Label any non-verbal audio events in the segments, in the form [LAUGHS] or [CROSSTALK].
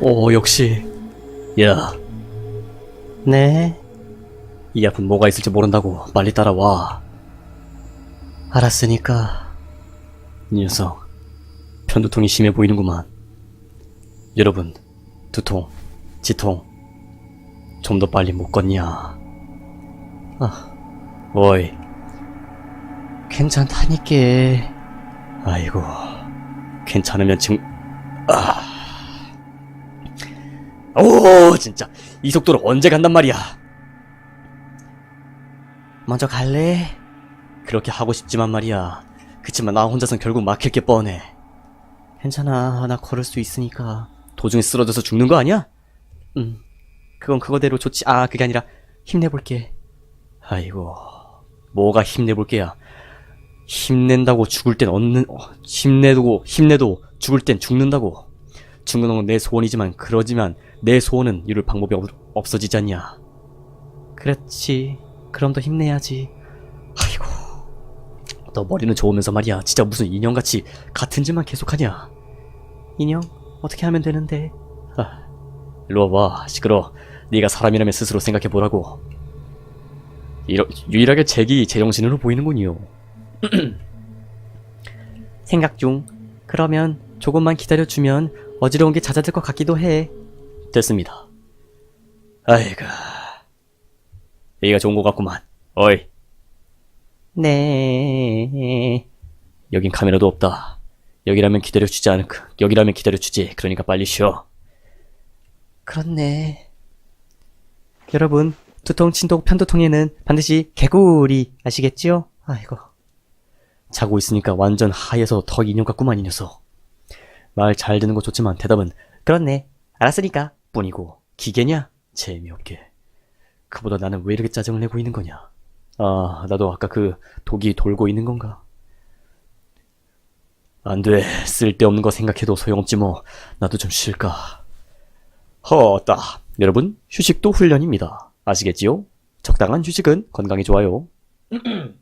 오, 역시. 야. 네. 이 앞은 뭐가 있을지 모른다고 빨리 따라와. 알았으니까. 이 녀석, 편두통이 심해 보이는구만. 여러분, 두통, 지통, 좀 더 빨리 못 걷냐. 아, 어이. 괜찮다니까. 아이고, 괜찮으면 지금, 아. 오, 진짜. 이 속도로 언제 간단 말이야. 먼저 갈래? 그렇게 하고 싶지만 말이야. 그치만 나 혼자선 결국 막힐 게 뻔해. 괜찮아. 나 걸을 수 있으니까. 도중에 쓰러져서 죽는 거 아니야? 음. 그건 그거대로 좋지. 아, 그게 아니라 힘내볼게. 아이고. 뭐가 힘내볼게야. 힘낸다고 죽을 땐 얻는, 어, 힘내도, 힘내도 죽을 땐 죽는다고. 건내 소원이지만, 그러지만 내 소원은 이룰 방법이 없, 없어지지 않냐. 그렇지. 그럼 더 힘내야지. 아이고. 너 머리는 좋으면서 말이야. 진짜 무슨 인형같이 같은 짓만 계속하냐. 인형? 어떻게 하면 되는데? 아, 일로 와봐. 시끄러. 네가 사람이라면 스스로 생각해보라고. 이러, 유일하게 잭이 제정신으로 보이는군요. [CLEARS THROAT] 생각 중. 그러면 조금만 기다려주면 어지러운 게 잦아들 것 같기도 해. 됐습니다. 아이고. 얘가 좋은 것 같구만. 어이. 네. 여긴 카메라도 없다. 여기라면 기다려주지 않을, 그- 여기라면 기다려주지. 그러니까 빨리 쉬어. 그렇네. 여러분, 두통, 친독, 편두통에는 반드시 개구리 아시겠지요? 아이고. 자고 있으니까 완전 하얘서 더 인형 같구만 이 녀석. 말 잘 듣는 거 좋지만 대답은 그렇네. 알았으니까 뿐이고 기계냐? 재미없게. 그보다 나는 왜 이렇게 짜증을 내고 있는 거냐? 아, 나도 아까 그 독이 돌고 있는 건가? 안 돼. 쓸데없는 거 생각해도 소용없지 뭐. 나도 좀 쉴까. 허따. 여러분, 휴식도 훈련입니다. 아시겠지요? 적당한 휴식은 건강에 좋아요. [CLEARS THROAT]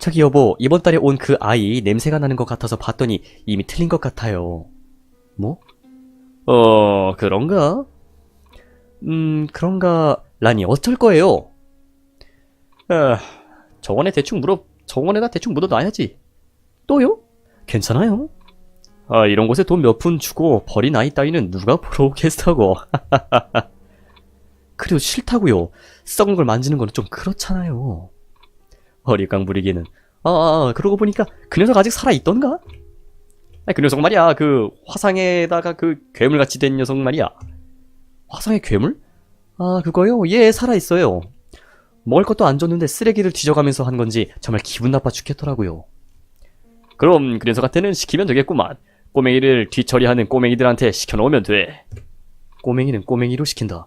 저기 여보, 이번 달에 온 그 아이 냄새가 나는 것 같아서 봤더니 이미 틀린 것 같아요. 뭐? 어, 그런가? 음, 그런가, 라니, 어쩔 거예요? 아, 저번에 대충 물어, 저번에다 대충 묻어놔야지. 또요? 괜찮아요? 아, 이런 곳에 돈 몇 푼 주고 버린 아이 따위는 누가 보러 오겠다고. [LAUGHS] 그래도 싫다고요. 썩은 걸 만지는 거는 좀 그렇잖아요. 어리광 부리기는. 아, 아, 그러고 보니까 그 녀석 아직 살아있던가? 그 녀석 말이야. 그 화상에다가 그 괴물같이 된 녀석 말이야. 화상의 괴물? 아, 그거요? 얘 살아있어요. 먹을 것도 안 줬는데 쓰레기를 뒤져가면서 한 건지 정말 기분 나빠 죽겠더라고요. 그럼 그 녀석한테는 시키면 되겠구만. 꼬맹이를 뒤처리하는 꼬맹이들한테 시켜놓으면 돼. 꼬맹이는 꼬맹이로 시킨다.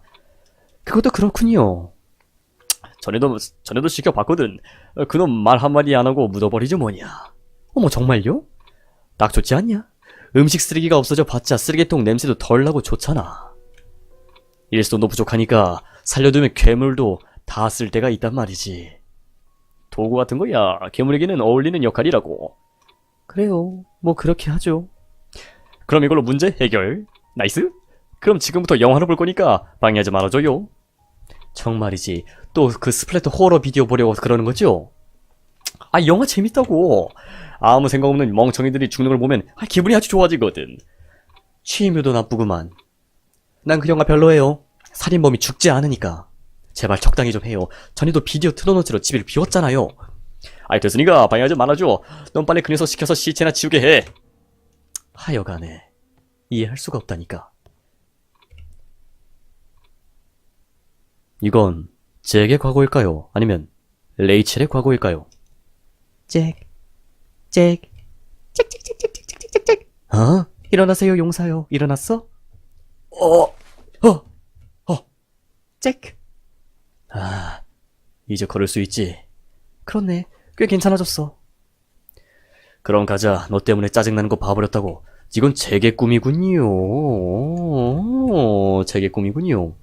그것도 그렇군요. 전에도 전에도 시켜봤거든. 어, 그놈 말 한마디 안 하고 묻어버리죠 뭐냐. 어머 정말요? 딱 좋지 않냐? 음식 쓰레기가 없어져 봤자 쓰레기통 냄새도 덜 나고 좋잖아. 일손도 부족하니까 살려두면 괴물도 다 쓸 때가 있단 말이지. 도구 같은 거야 괴물에게는 어울리는 역할이라고. 그래요. 뭐 그렇게 하죠. 그럼 이걸로 문제 해결. 나이스. 그럼 지금부터 영화를 볼 거니까 방해하지 말아줘요. 정말이지. 또 그 스플래터 호러 비디오 보려고 그러는 거죠? 아, 영화 재밌다고. 아무 생각 없는 멍청이들이 죽는 걸 보면 아, 기분이 아주 좋아지거든. 취미도 나쁘구만. 난 그 영화 별로예요. 살인범이 죽지 않으니까. 제발 적당히 좀 해요. 전에도 비디오 틀어놓지로 집을 비웠잖아요. 아이, 됐으니까 방해하지 말아줘. 넌 빨리 그 녀석 시켜서 시체나 치우게 해. 하여간에 이해할 수가 없다니까. 이건 잭의 과거일까요? 아니면 레이첼의 과거일까요? 잭, 잭, 잭잭잭잭잭잭잭. 어? 일어나세요, 용사요. 일어났어? 어, 어, 어, 잭. 아, 이제 걸을 수 있지. 그렇네. 꽤 괜찮아졌어. 그럼 가자. 너 때문에 짜증나는 거 봐버렸다고. 이건 잭의 꿈이군요. 잭의 꿈이군요.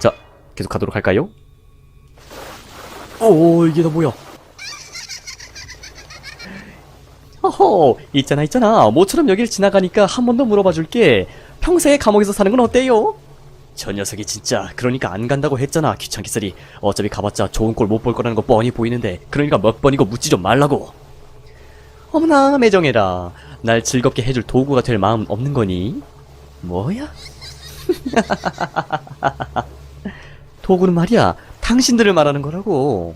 자, 계속 가도록 할까요? 오, 이게 다 뭐야? 허허, 있잖아, 있잖아. 모처럼 여길 지나가니까 한 번 더 물어봐 줄게. 평생에 감옥에서 사는 건 어때요? 저 녀석이 진짜 그러니까 안 간다고 했잖아 귀찮게 쓰리 어차피 가봤자 좋은 꼴 못 볼 거라는 거 뻔히 보이는데 그러니까 몇 번이고 묻지 좀 말라고 어머나 매정해라 날 즐겁게 해줄 도구가 될 마음 없는 거니? 뭐야? [LAUGHS] 도구는 말이야 당신들을 말하는 거라고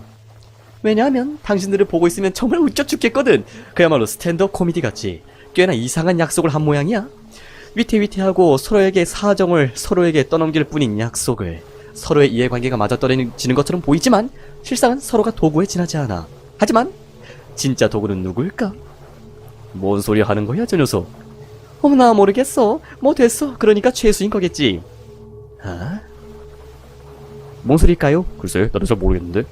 왜냐하면 당신들을 보고 있으면 정말 웃겨 죽겠거든 그야말로 스탠드업 코미디 같지 꽤나 이상한 약속을 한 모양이야 위태위태하고 서로에게 사정을 서로에게 떠넘길 뿐인 약속을 서로의 이해관계가 맞아떨어지는 것처럼 보이지만 실상은 서로가 도구에 지나지 않아. 하지만 진짜 도구는 누굴까? 뭔 소리 하는 거야 저 녀석? 어머나 모르겠어. 뭐 됐어. 그러니까 최수인 거겠지. 아? 뭔 소리일까요? 글쎄 나도 잘 모르겠는데.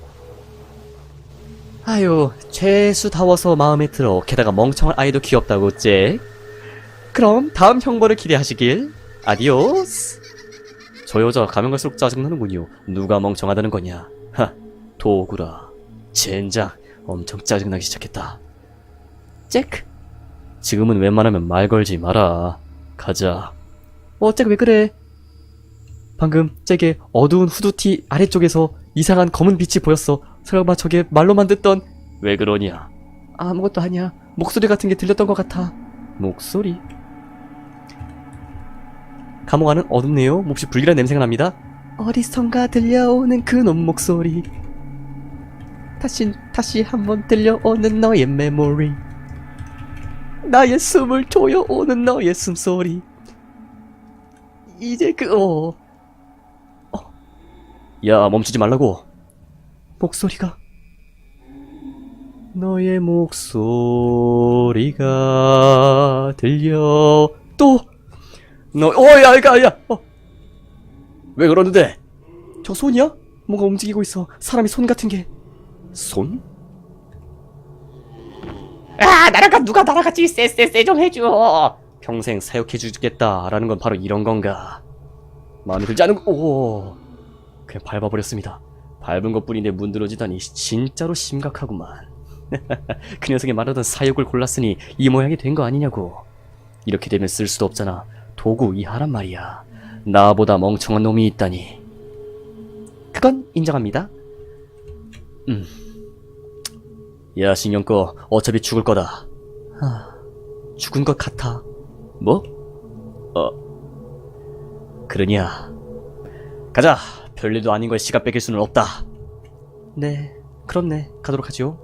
아유 최수다워서 마음에 들어. 게다가 멍청한 아이도 귀엽다고 쟤. 그럼 다음 형벌을 기대하시길. 아디오스. 저 여자 가면 갈수록 짜증나는군요. 누가 멍청하다는 거냐. 하, 도구라. 젠장. 엄청 짜증나기 시작했다. 잭. 지금은 웬만하면 말 걸지 마라. 가자. 어, 잭 왜 그래? 방금 잭의 어두운 후드티 아래쪽에서 이상한 검은 빛이 보였어. 설마 저게 말로만 듣던 왜 그러냐? 아무것도 아니야. 목소리 같은 게 들렸던 것 같아. 목소리? 감옥 안은 어둡네요. 몹시 불길한 냄새가 납니다. 어디선가 들려오는 그놈 목소리. 다시 다시 한번 들려오는 너의 메모리. 나의 숨을 조여오는 너의 숨소리. 이제 그 어. 어. 야 멈추지 말라고. 목소리가. 너의 목소리가 들려 또 너, 어, 야, 야, 야, 어. 왜 그러는데? 저 손이야? 뭔가 움직이고 있어. 사람이 손 같은 게. 손? 아 나라가 누가 나라같이 쎄쎄쎄 좀 해줘 평생 사육해 주겠다라는 건 바로 이런 건가? 마음에 들지 않은 거, 오. 그냥 밟아버렸습니다. 밟은 것 뿐인데 문드러지다니 진짜로 심각하구만. [LAUGHS] 그 녀석이 말하던 사육을 골랐으니 이 모양이 된 거 아니냐고. 이렇게 되면 쓸 수도 없잖아. 도구 이하란 말이야. 나보다 멍청한 놈이 있다니. 그건 인정합니다. 음. 야, 신경 꺼. 어차피 죽을 거다. 아, 죽은 것 같아. 뭐? 어. 그러냐. 가자. 별일도 아닌 거에 시간 뺏길 수는 없다. 네, 그렇네. 가도록 하지요.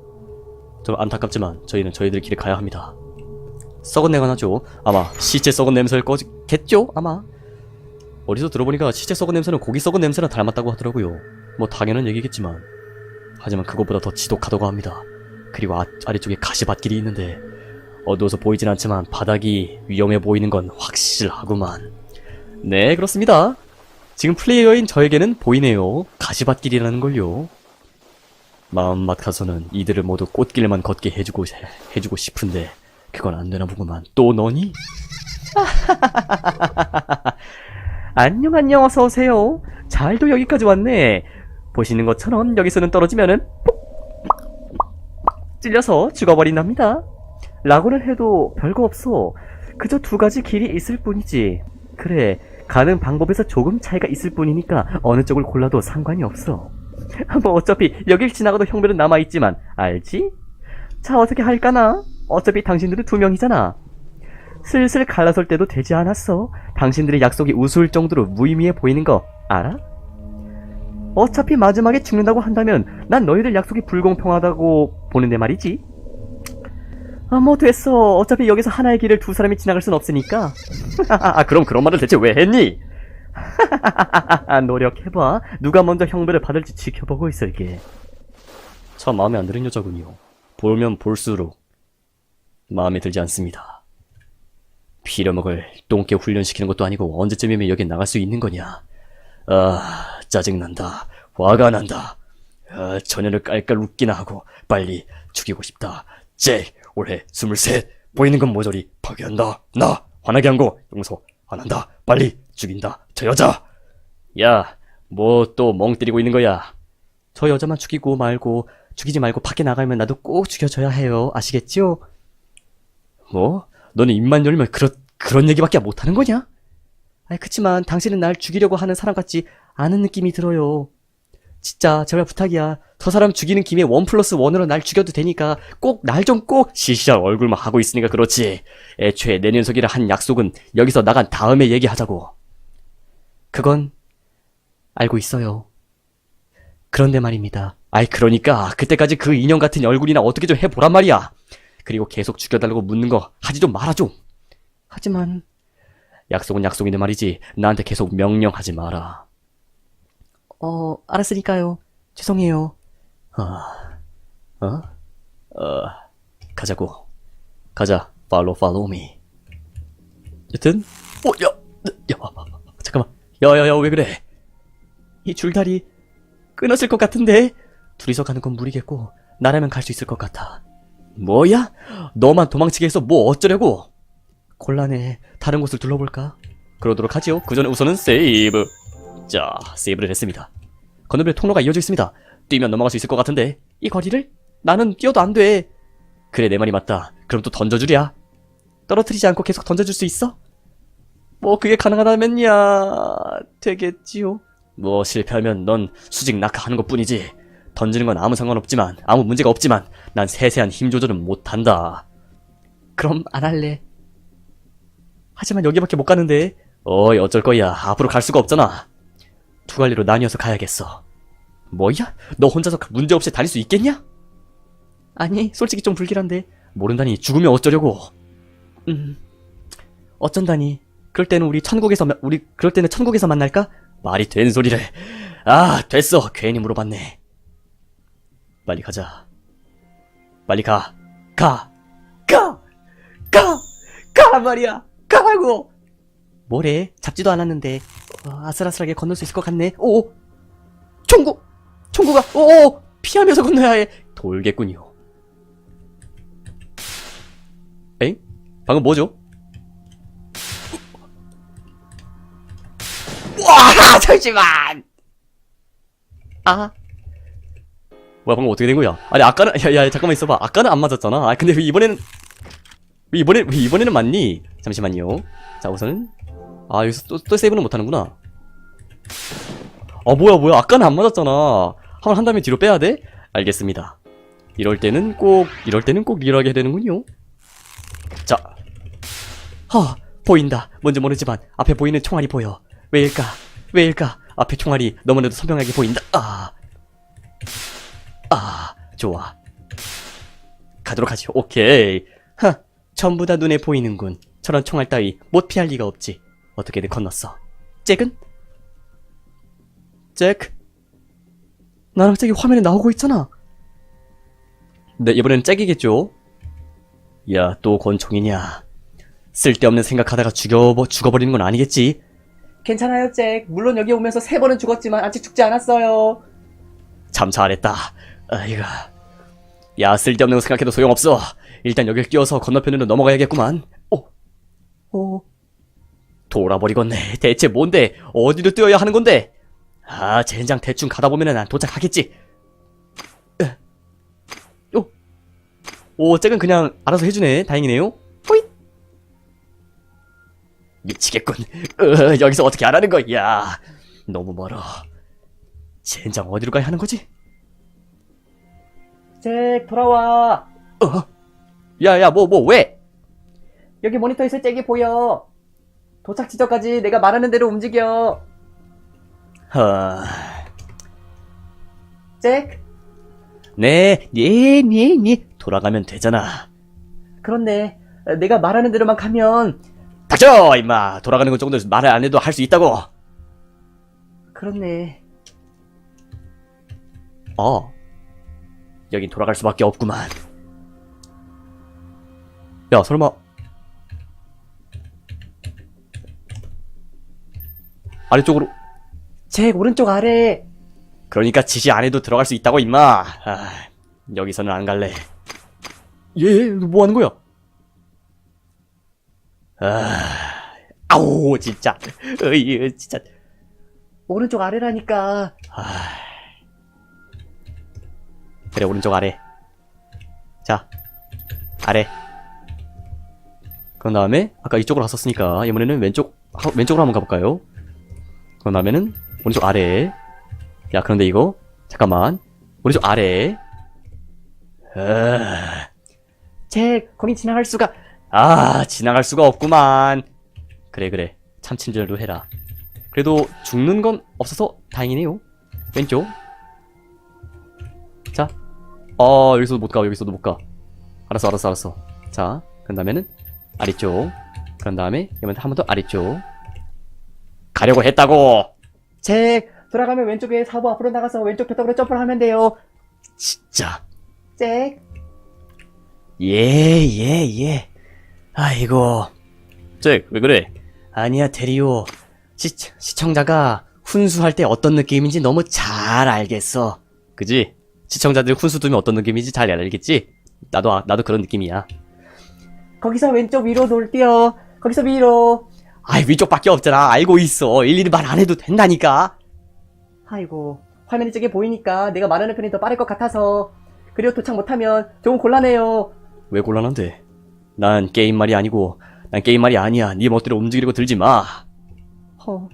좀 안타깝지만 저희는 저희들끼리 가야 합니다. 썩은 내가 나죠. 아마 시체 썩은 냄새를 꺼겠죠? 아마. 어디서 들어보니까 시체 썩은 냄새는 고기 썩은 냄새랑 닮았다고 하더라고요. 뭐 당연한 얘기겠지만. 하지만 그것보다 더 지독하다고 합니다. 그리고 아, 아래쪽에 가시밭길이 있는데 어두워서 보이진 않지만 바닥이 위험해 보이는 건 확실하구만. 네, 그렇습니다. 지금 플레이어인 저에게는 보이네요. 가시밭길이라는 걸요. 마음 같아서는 이들을 모두 꽃길만 걷게 해주고 해주고 싶은데 그건 안 되나 보구만. 또 너니? [LAUGHS] 안녕 안녕 어서 오세요. 잘도 여기까지 왔네. 보시는 것처럼 여기서는 떨어지면은 뽁 찔려서 죽어버린답니다. 라고는 해도 별거 없어. 그저 두 가지 길이 있을 뿐이지. 그래, 가는 방법에서 조금 차이가 있을 뿐이니까 어느 쪽을 골라도 상관이 없어. [LAUGHS] 뭐 어차피 여길 지나가도 형별은 남아있지만 알지? 자 어떻게 할까나? 어차피 당신들은 두 명이잖아. 슬슬 갈라설 때도 되지 않았어. 당신들의 약속이 우스울 정도로 무의미해 보이는 거 알아? 어차피 마지막에 죽는다고 한다면 난 너희들 약속이 불공평하다고 보는데 말이지. 아, 뭐 됐어. 어차피 여기서 하나의 길을 두 사람이 지나갈 순 없으니까. 아, 그럼 그런 말을 대체 왜 했니? [LAUGHS] 노력해봐. 누가 먼저 형벌을 받을지 지켜보고 있을게. 참 마음에 안 드는 여자군요. 보면 볼수록 마음에 들지 않습니다. 피려먹을 똥개 훈련시키는 것도 아니고 언제쯤이면 여기 나갈 수 있는 거냐. 아, 짜증난다. 화가 난다. 아, 전혀를 깔깔 웃기나 하고 빨리 죽이고 싶다. 제 올해 스물셋 보이는 건 모조리 파괴한다. 나 화나게 한 거 용서 안 한다. 빨리 죽인다. 저 여자. 야, 뭐 또 멍 때리고 있는 거야? 저 여자만 죽이고 말고 죽이지 말고 밖에 나가면 나도 꼭 죽여줘야 해요. 아시겠죠? 뭐? 너는 입만 열면 그런, 그런 얘기밖에 못하는 거냐? 아이, 그치만 당신은 날 죽이려고 하는 사람 같지 않은 느낌이 들어요. 진짜, 제발 부탁이야. 저 사람 죽이는 김에 원 플러스 원으로 날 죽여도 되니까 꼭 날 좀 꼭 시시한 얼굴만 하고 있으니까 그렇지. 애초에 내 녀석이라 한 약속은 여기서 나간 다음에 얘기하자고. 그건 알고 있어요. 그런데 말입니다. 아이, 그러니까 그때까지 그 인형 같은 얼굴이나 어떻게 좀 해보란 말이야. 그리고 계속 죽여달라고 묻는 거 하지 좀 말아 좀. 하지만 약속은 약속인데 말이지 나한테 계속 명령하지 마라. 어, 알았으니까요. 죄송해요. 아, 어? 어, 가자고. 가자. Follow, follow me. 여튼, 어, 야, 야, 잠깐만. 야, 야, 야, 왜 그래? 이 줄다리 끊어질 것 같은데? 둘이서 가는 건 무리겠고, 나라면 갈 수 있을 것 같아. 뭐야? 너만 도망치게 해서 뭐 어쩌려고? 곤란해. 다른 곳을 둘러볼까? 그러도록 하지요. 그 전에 우선은 세이브. 자, 세이브를 했습니다. 건너편에 통로가 이어져 있습니다. 뛰면 넘어갈 수 있을 것 같은데 이 거리를? 나는 뛰어도 안 돼. 그래 내 말이 맞다. 그럼 또 던져주랴. 떨어뜨리지 않고 계속 던져줄 수 있어? 뭐 그게 가능하다면야 되겠지요. 뭐 실패하면 넌 수직 낙하하는 것 뿐이지. 던지는 건 아무 상관없지만 아무 문제가 없지만 난 세세한 힘 조절은 못한다. 그럼 안 할래. 하지만 여기밖에 못 가는데. 어이 어쩔 거야. 앞으로 갈 수가 없잖아. 두 갈래로 나뉘어서 가야겠어. 뭐야? 너 혼자서 문제없이 다닐 수 있겠냐? 아니, 솔직히 좀 불길한데. 모른다니 죽으면 어쩌려고. 음, 어쩐다니. 그럴 때는 우리 천국에서, 마- 우리, 그럴 때는 천국에서 만날까? 말이 된 소리를. 아, 됐어. 괜히 물어봤네. 빨리 가자. 빨리 가. 가. 가! 가! 가란 말이야! 가라고! 뭐래? 잡지도 않았는데. 어, 아슬아슬하게 건널 수 있을 것 같네. 오! 총구! 총구가! 오! 피하면서 건너야 해! 돌겠군요. 엥? 방금 뭐죠? 와, [LAUGHS] 잠시만. 아. 뭐야, 방금 어떻게 된 거야? 아니, 아까는, 야, 야, 잠깐만 있어봐. 아까는 안 맞았잖아. 아, 근데 왜 이번에는, 왜 이번에, 왜 이번에는 맞니? 잠시만요. 자, 우선은, 아, 여기서 또, 또 세이브는 못하는구나. 아, 뭐야, 뭐야. 아까는 안 맞았잖아. 한번 한 다음에 뒤로 빼야 돼? 알겠습니다. 이럴 때는 꼭, 이럴 때는 꼭 리얼하게 되는군요. 자. 하, 보인다. 뭔지 모르지만, 앞에 보이는 총알이 보여. 왜일까? 왜일까? 앞에 총알이 너무나도 선명하게 보인다. 아. 아, 좋아. 가도록 하지. 오케이. 하, 전부 다 눈에 보이는군. 저런 총알 따위 못 피할 리가 없지. 어떻게든 건넜어. 잭은? 잭? 나랑 잭이 화면에 나오고 있잖아. 네, 이번엔 잭이겠죠? 야, 또 권총이냐. 쓸데없는 생각하다가 죽여버, 죽어버리는 건 아니겠지? 괜찮아요, 잭. 물론 여기 오면서 세 번은 죽었지만 아직 죽지 않았어요. 참 잘했다. 아이고. 야, 쓸데없는 거 생각해도 소용없어. 일단 여길 뛰어서 건너편으로 넘어가야겠구만. 오, 오. 돌아버리겠네. 대체 뭔데? 어디로 뛰어야 하는 건데? 아, 젠장 대충 가다 보면은 난 도착하겠지. 으. 오, 오, 잭은 그냥 알아서 해주네. 다행이네요. 호잇. 미치겠군. 으, 여기서 어떻게 하라는 거야? 너무 멀어. 젠장 어디로 가야 하는 거지? 잭, 돌아와. 어? 야, 야, 뭐, 뭐, 왜? 여기 모니터에서 잭이 보여. 도착 지점까지 내가 말하는 대로 움직여. 하... 잭, 네, 네, 네, 네. 돌아가면 되잖아. 그런데 내가 말하는 대로만 가면 닥쳐, 임마. 돌아가는 건 정도 말을 안 해도 할 수 있다고. 그렇네. 어. 여긴 돌아갈 수밖에 없구만. 야, 설마. 아래쪽으로. 잭, 오른쪽 아래. 그러니까 지시 안 해도 들어갈 수 있다고, 임마. 아, 여기서는 안 갈래. 얘, 너뭐 하는 거야? 아, 아우, 진짜. 으이, 진짜. 오른쪽 아래라니까. 아. 그래, 오른쪽 아래. 자, 아래. 그 다음에 아까 이쪽으로 갔었으니까 이번에는 왼쪽 하- 왼쪽으로 한번 가볼까요? 그 다음에는 오른쪽 아래. 야 그런데 이거 잠깐만 오른쪽 아래. 아, 잭, 거긴 지나갈 수가. 아 지나갈 수가 없구만. 그래 그래 참친절도 해라. 그래도 죽는 건 없어서 다행이네요. 왼쪽. 자, 어 여기서도 못 가, 여기서도 못 가. 알았어, 알았어, 알았어. 자, 그런 다음에는 아래쪽. 그런 다음에 이번에 한 번 더 아래쪽. 가려고 했다고. 잭, 돌아가면 왼쪽에 사부 앞으로 나가서 왼쪽 벽돌로 점프를 하면 돼요. 진짜. 잭. 예, 예, 예. 아이고. 잭, 왜 그래? 아니야, 데리오. 시, 시청자가 훈수할 때 어떤 느낌인지 너무 잘 알겠어. 그지? 시청자들 훈수 두면 어떤 느낌인지 잘 알겠지? 나도, 아- 나도 그런 느낌이야. 거기서 왼쪽 위로 돌뛰어. 거기서 위로. 아이, 위쪽밖에 없잖아. 알고 있어. 일일이 말 안 해도 된다니까. 아이고, 화면이 저게 보이니까 내가 말하는 편이 더 빠를 것 같아서. 그리고 도착 못하면 조금 곤란해요. 왜 곤란한데? 난 게임 말이 아니고, 난 게임 말이 아니야. 네 멋대로 움직이려고 들지 마. 허.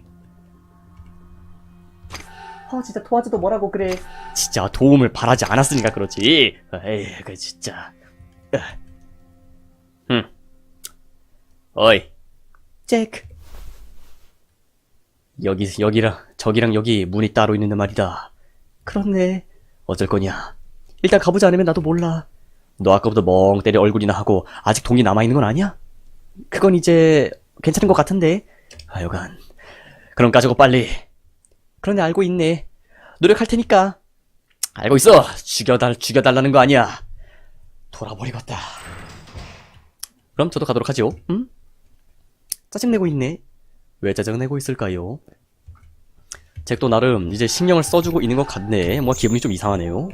허, 진짜 도와줘도 뭐라고 그래. 진짜 도움을 바라지 않았으니까 그렇지. 에이, 그 진짜. 으. 흠. 어이, 잭. 여기 여기랑 저기랑 여기 문이 따로 있는데 말이다. 그렇네. 어쩔 거냐? 일단 가보지 않으면 나도 몰라. 너 아까부터 멍 때려 얼굴이나 하고 아직 동이 남아 있는 건 아니야? 그건 이제 괜찮은 것 같은데. 하여간 그럼 가자고 빨리. 그런데 알고 있네. 노력할 테니까. 알고 있어. 죽여달 죽여달라는 거 아니야. 돌아버리겠다. 그럼 저도 가도록 하죠. 응? 짜증내고 있네. 왜 짜증내고 있을까요? 잭도 나름 이제 신경을 써주고 있는 것 같네. 뭐 기분이 좀 이상하네요.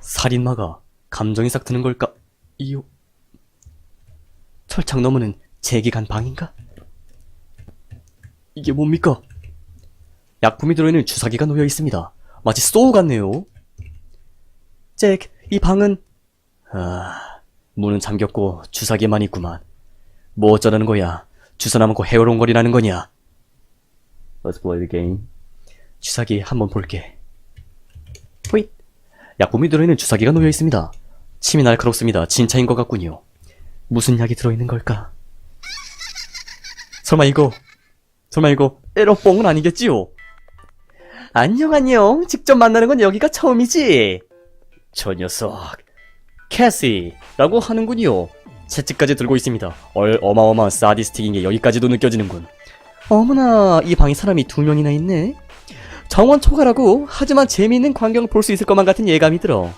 살인마가 감정이 싹 드는 걸까? 이요. 철창 너머는 잭이 간 방인가? 이게 뭡니까? 약품이 들어있는 주사기가 놓여 있습니다. 마치 소우 같네요. 잭, 이 방은 아, 문은 잠겼고 주사기만 있구만. 뭐 어쩌라는 거야? 주사 남고 헤어롱거리라는 거냐? Let's play the game. 주사기 한번 볼게. 호잇. 약품이 들어있는 주사기가 놓여 있습니다. 침이 날카롭습니다. 진짜인 것 같군요. 무슨 약이 들어있는 걸까? 설마 이거, 설마 이거 에러뽕은 아니겠지요? 안녕 안녕. 직접 만나는 건 여기가 처음이지. 저 녀석, 캐시라고 하는군요. 채찍까지 들고 있습니다. 얼 어마어마한 사디스틱인 게 여기까지도 느껴지는군. 어머나, 이 방에 사람이 두 명이나 있네. 정원 초과라고 하지만 재미있는 광경을 볼 수 있을 것만 같은 예감이 들어.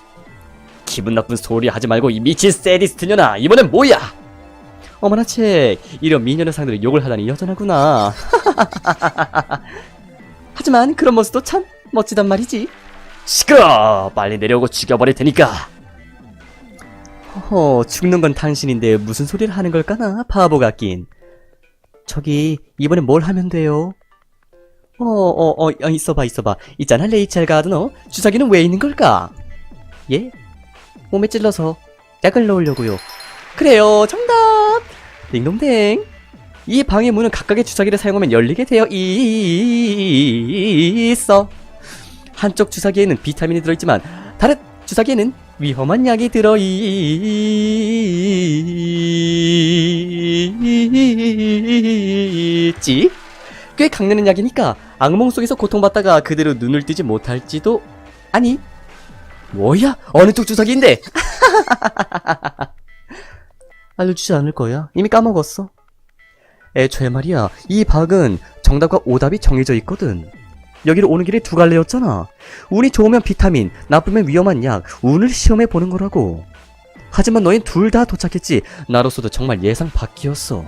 기분 나쁜 소리 하지 말고 이 미친 세디스트녀나 이번엔 뭐야? 어머나 책 이런 미녀의 상대로 욕을 하다니 여전하구나. [LAUGHS] 하지만 그런 모습도 참 멋지단 말이지. 시끄러! 빨리 내려오고 죽여버릴 테니까. 허허, 죽는 건 당신인데 무슨 소리를 하는 걸까나 바보 같긴. 저기 이번엔 뭘 하면 돼요? 어, 어, 어, 어, 있어봐, 있어봐. 있잖아, 레이첼 가드너. 주사기는 왜 있는 걸까? 예? 몸에 찔러서 약을 넣으려고요. 그래요, 정답! 딩동댕. 이 방의 문은 각각의 주사기를 사용하면 열리게 되어 있어. 한쪽 주사기에는 비타민이 들어있지만 다른 주사기에는 위험한 약이 들어있지. 꽤 강내는 약이니까 악몽 속에서 고통받다가 그대로 눈을 뜨지 못할지도 아니 뭐야? 어느 쪽 주사기인데? [LAUGHS] 알려주지 않을 거야. 이미 까먹었어. 애초에 말이야 이 방은 정답과 오답이 정해져 있거든 여기로 오는 길이 두 갈래였잖아. 운이 좋으면 비타민 나쁘면 위험한 약 운을 시험해 보는 거라고. 하지만 너희 둘 다 도착했지. 나로서도 정말 예상 밖이었어.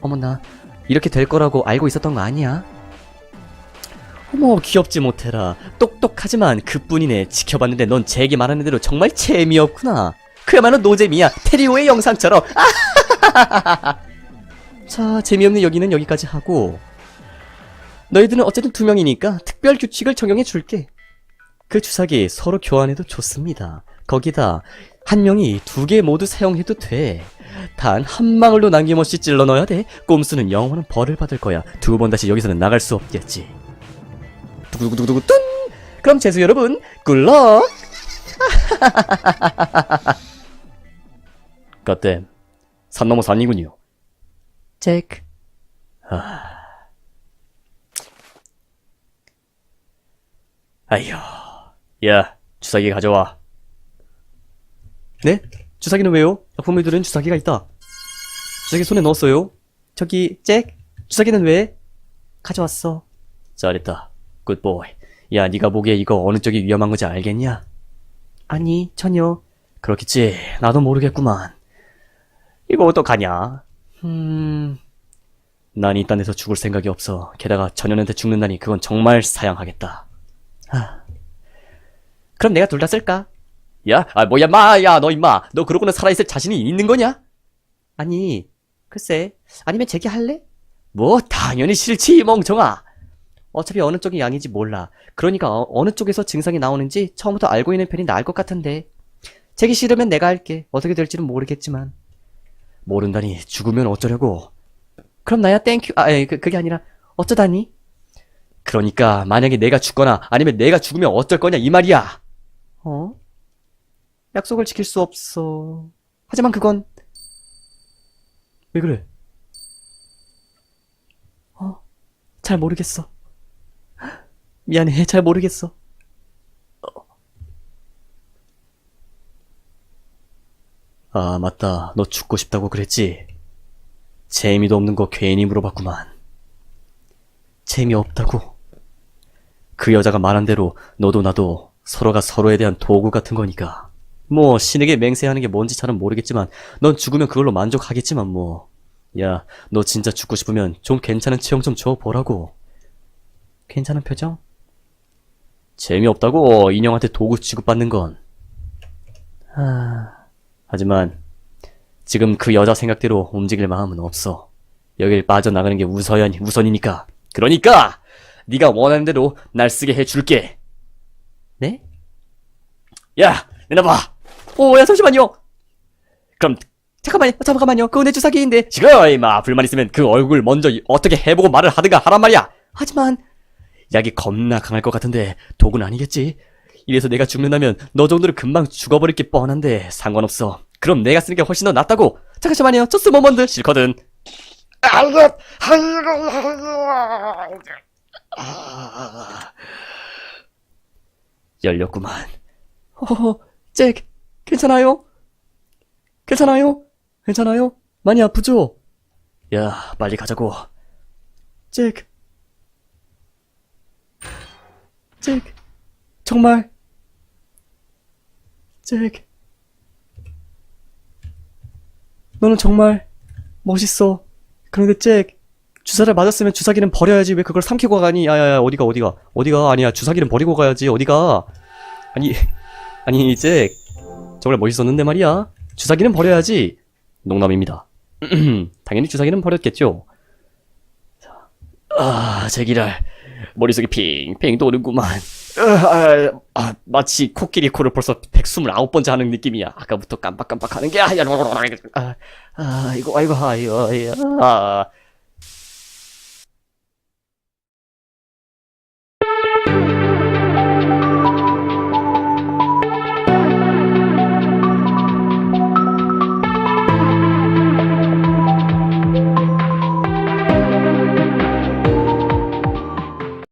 어머나 이렇게 될 거라고 알고 있었던 거 아니야? 어머 귀엽지 못해라. 똑똑하지만 그뿐이네. 지켜봤는데 넌 제게 말하는 대로 정말 재미없구나. 그야말로 노잼이야. 테리오의 영상처럼. [LAUGHS] 자 재미없는 여기는 여기까지 하고 너희들은 어쨌든 두 명이니까 특별 규칙을 적용해 줄게 그 주사기 서로 교환해도 좋습니다 거기다 한 명이 두 개 모두 사용해도 돼 단 한 방울도 남김없이 찔러 넣어야 돼. 꼼수는 영원한 벌을 받을 거야. 두 번 다시 여기서는 나갈 수 없겠지. 두구두구두구 뚠! 그럼 재수 여러분, 굿럭! [LAUGHS] 갓댐, 산 넘어 산이군요. 체크. 아... 아휴, 야, 주사기 가져와. 네? 주사기는 왜요? 약품들은 주사기가 있다. 주사기 손에 넣었어요. 저기, 잭, 주사기는 왜? 가져왔어. 잘했다. 굿보이. 야, 네가 보기에 이거 어느 쪽이 위험한 건지 알겠냐? 아니, 전혀. 그렇겠지. 나도 모르겠구만. 이거 어떡하냐? 음... 난 이딴 데서 죽을 생각이 없어. 게다가 전현한테 죽는다니 그건 정말 사양하겠다. 아... 그럼 내가 둘 다 쓸까? 야, 아 뭐야, 마, 야, 너 임마, 너 그러고는 살아있을 자신이 있는 거냐? 아니, 글쎄, 아니면 제기 할래? 뭐, 당연히 싫지, 이 멍청아. 어차피 어느 쪽이 양인지 몰라. 그러니까 어, 느 쪽에서 증상이 나오는지 처음부터 알고 있는 편이 나을 것 같은데. 제기 싫으면 내가 할게. 어떻게 될지는 모르겠지만. 모른다니, 죽으면 어쩌려고. 그럼 나야 땡큐, 아, 에, 그, 그게 아니라, 어쩌다니? 그러니까, 만약에 내가 죽거나, 아니면 내가 죽으면 어쩔 거냐, 이 말이야. 어? 약속을 지킬 수 없어. 하지만 그건 왜 그래? 어? 잘 모르겠어. 미안해, 잘 모르겠어. 어. 아, 맞다. 너 죽고 싶다고 그랬지? 재미도 없는 거 괜히 물어봤구만. 재미없다고? 그 여자가 말한 대로 너도 나도 서로가 서로에 대한 도구 같은 거니까. 뭐 신에게 맹세하는 게 뭔지 잘은 모르겠지만 넌 죽으면 그걸로 만족하겠지만 뭐. 야, 너 진짜 죽고 싶으면 좀 괜찮은 체형 좀 줘보라고. 괜찮은 표정? 재미없다고 인형한테 도구 취급받는 건. 아... 하지만 지금 그 여자 생각대로 움직일 마음은 없어. 여길 빠져나가는 게 우선, 우선이니까. 그러니까 네가 원하는 대로 날 쓰게 해줄게. 네? 야, 내놔봐. 오, 야, 잠시만요. 그럼, 잠깐만요, 잠깐만요. 그거 내 주사기인데. 싫어, 이마. 불만 있으면 그 얼굴 먼저 어떻게 해보고 말을 하든가 하란 말이야. 하지만, 약이 겁나 강할 것 같은데, 독은 아니겠지? 이래서 내가 죽는다면, 너 정도는 금방 죽어버릴 게 뻔한데, 상관없어. 그럼 내가 쓰는 게 훨씬 더 낫다고. 잠깐만요, 저 스 모먼드 싫거든. 아이고, 아, 열렸구만. 허허, 잭, 괜찮아요? 괜찮아요? 괜찮아요? 많이 아프죠? 야, 빨리 가자고. 잭. 잭. 정말. 잭. 너는 정말 멋있어. 그런데 잭, 주사를 맞았으면 주사기는 버려야지. 왜 그걸 삼키고 가니? 야야야, 어디가, 어디가. 어디가? 아니야, 주사기는 버리고 가야지. 어디가? 아니, [LAUGHS] 아니, 잭. 정말 멋있었는데 말이야. 주사기는 버려야지. 농담입니다. [CLEARS THROAT] 당연히 주사기는 버렸겠죠. 자, 아, 제기랄. 머릿속이 핑핑 도는구만. 아, 아, 마치 코끼리 코를 벌써 129번째 하는 느낌이야. 아까부터 깜빡깜빡 하는 게, 아, 야, 아, 아, 이거, 아이고, 아이고, 아이고, 아.